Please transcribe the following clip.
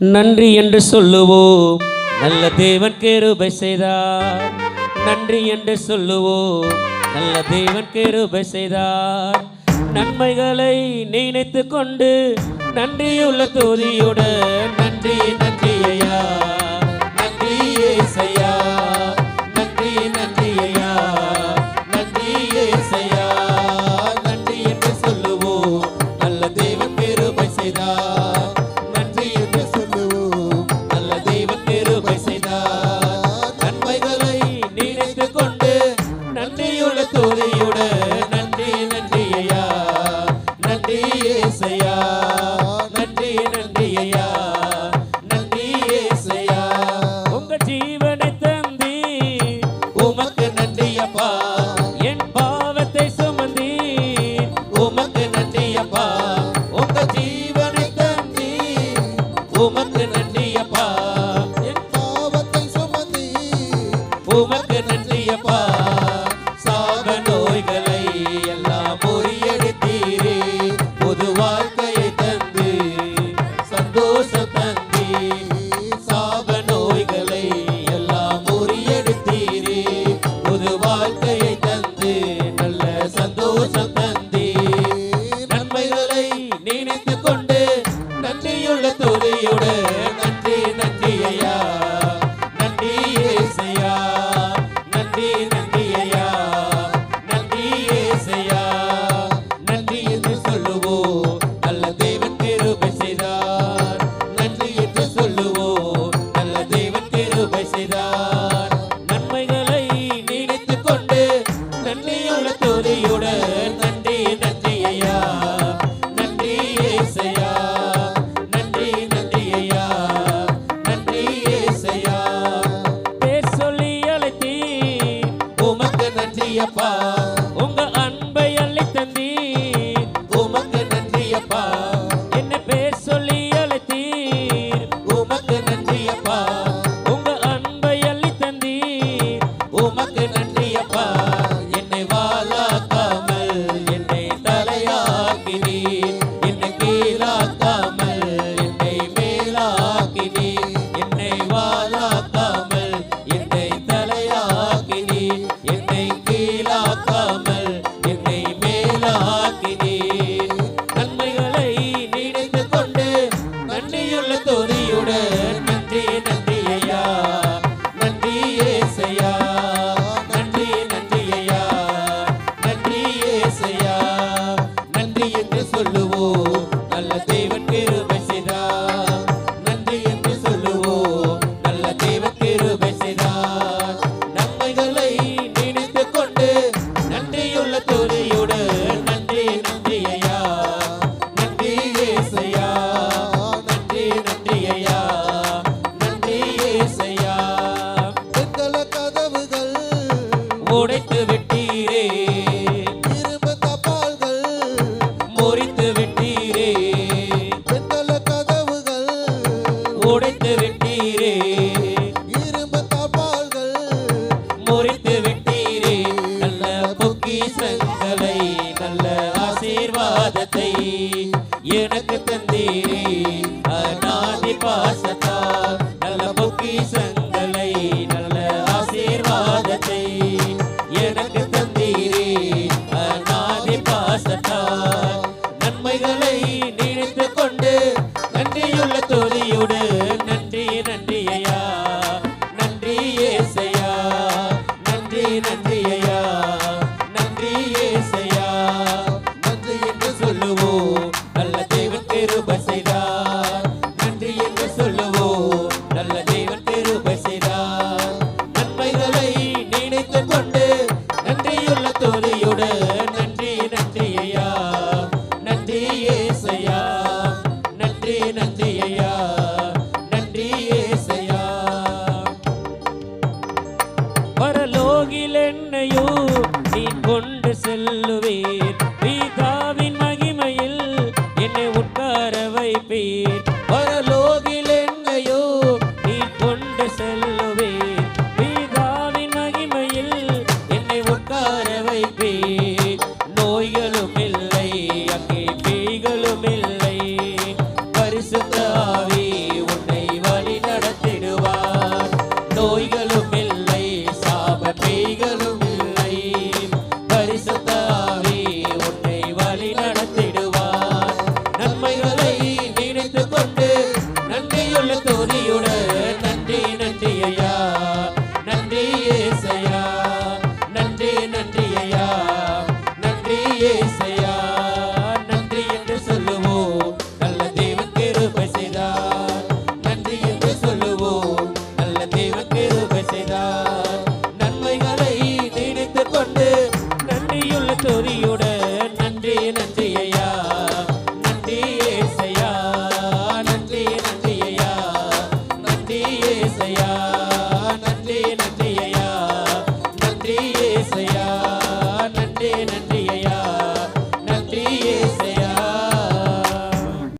நன்றி என்று சொல்லுவோம். நல்ல தேவன் கேருபை செய்தார். நன்றி என்று சொல்லுவோம். நல்ல தேவன் கேருபை செய்தார். நன்மைகளை நினைத்து கொண்டு நன்றியுள்ள தொதியுடன் நன்றி நன்றியா கையுடன் நன்றியப்பா. உங்க அன்பை அள்ளி தந்தி உமக்கு நன்றியப்பா. என்ன பேர் சொல்லி அழைத்தீர். உமக்கு நன்றியப்பா. உங்க அன்பை அள்ளி தந்தி உமக்கு நன்றியப்பா. என்னை வாழாக்காமல் என்னை தலையாக்கினீர். ತೀರೇ உண்மைகள் நன்றி ஐயா நன்றி ஏசையா. பரலோகில் என்னையோ நீ கொண்டு செல்லுவே oiga.